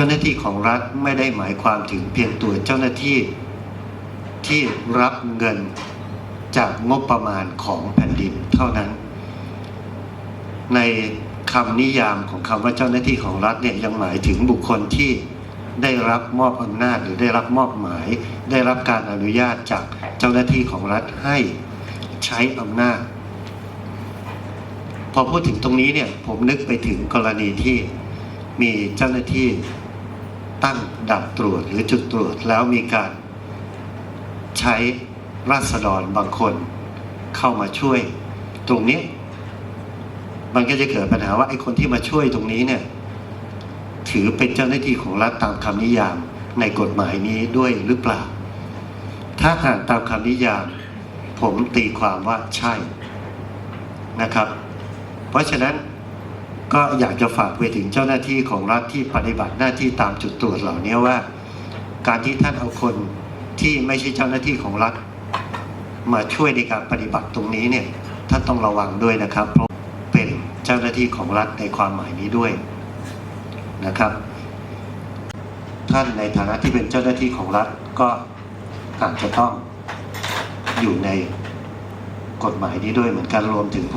จ้าหน้าที่ของรัฐไม่ได้หมายความถึงเพียงตัวเจ้าหน้าที่ที่รับเงินจากงบประมาณของแผ่นดินเท่านั้น ในคำนิยามของคำว่าเจ้าหน้าที่ของรัฐเนี่ยยังหมายถึงบุคคลที่ได้รับมอบอำนาจหรือได้รับมอบหมาย ได้รับการอนุญาตจากเจ้าหน้าที่ของรัฐให้ใช้อำนาจ พอพูดถึงตรงนี้เนี่ยผมนึกไปถึงกรณีที่มีเจ้าหน้าที่ ตั้งด่านตรวจหรือจุดตรวจแล้วมีการใช้ราษฎรบางคนเข้ามาช่วย ตรงนี้มันก็จะเกิดปัญหาว่าไอ้คนที่มาช่วยตรงนี้เนี่ย ถือเป็นเจ้าหน้าที่ของรัฐตามคำนิยามในกฎหมายนี้ด้วยหรือเปล่า ถ้าหากตามคำนิยาม ผมตีความว่าใช่นะครับ เพราะฉะนั้น ก็อยากจะฝากไปถึงเจ้าหน้าที่ของรัฐที่ปฏิบัติหน้าที่ตามจุดตรวจเหล่านี้ว่า การที่ท่านเอาคนที่ไม่ใช่เจ้าหน้าที่ของรัฐ มาช่วยในการปฏิบัติตรงนี้เนี่ยท่านต้องระวังด้วยนะครับ เพราะเป็นเจ้าหน้าที่ของรัฐในความหมายนี้ด้วยนะครับ ท่านในฐานะที่เป็นเจ้าหน้าที่ของรัฐก็อาจจะต้องอยู่ในกฎหมายนี้ด้วยเหมือนกันรวมถึงผู้